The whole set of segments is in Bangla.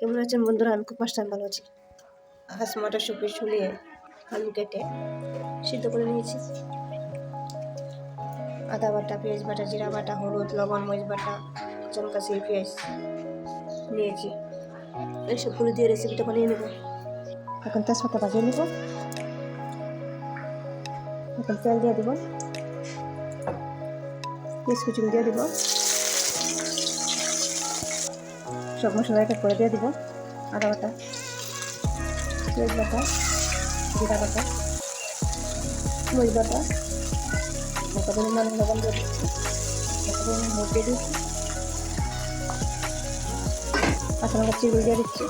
কেমন আছেন বন্ধুরা? আমি খুব টাইম ভালো আছি। হাঁস মটরশুঁটি ছুলিয়ে আলু কেটে সিদ্ধ করে নিয়েছি। আদা বাটা, পেঁয়াজ বাটা, জিরা বাটা, হলুদ, লবণ, মরিচ বাটা চমকাশি পেঁয়াজ নিয়েছি। এইসবগুলো দিয়ে রেসিপিটা বানিয়ে নেব। এখন তেজপাতা ভাজিয়ে নেব। এখন তেল দিয়ে দেবো। পেঁয়াজ কুচি দিয়ে দেবো। সব মশলা এক এক করে দিয়ে দিব আদা বাটা পেঁয়াজ বাটা, জিরা বাটা, মরিচ বাটা হালকা পরিমাণ লবণ দিয়ে দিচ্ছি হালকা পরিমাণ হলুদ দিয়ে দিচ্ছি, কাঁচা লঙ্কা চিগুলো দিয়ে দিচ্ছি,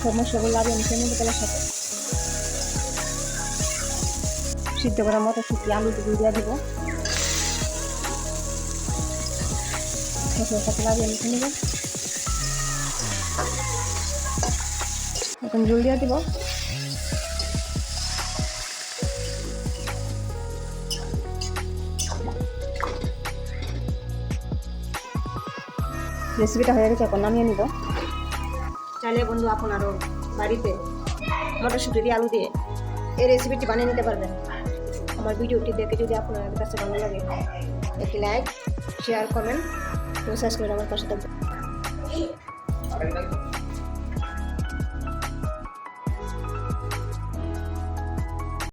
সব মশলাগুলো লাগিয়ে মিশিয়ে নেব তেলের সাথে। সিদ্ধ করা মটরশুঁটি আলু টুকু দিয়ে দিব। মশলার সাথে লাগিয়ে মিশিয়ে নেব। এখন জল দিয়ে দিব। রেসিপিটা হয়ে গেছে, এখন নামিয়ে নিব। চাইলে বন্ধু আপনারও বাড়িতে মটরশুঁটি দিয়ে আলু দিয়ে এই রেসিপিটি বানিয়ে নিতে পারবেন। আমার ভিডিওটি দেখে যদি আপনার কাছে ভালো লাগে, একটি লাইক শেয়ার কমেন্ট এবং সাবস্ক্রাইব আমার পাশে থাকবেন।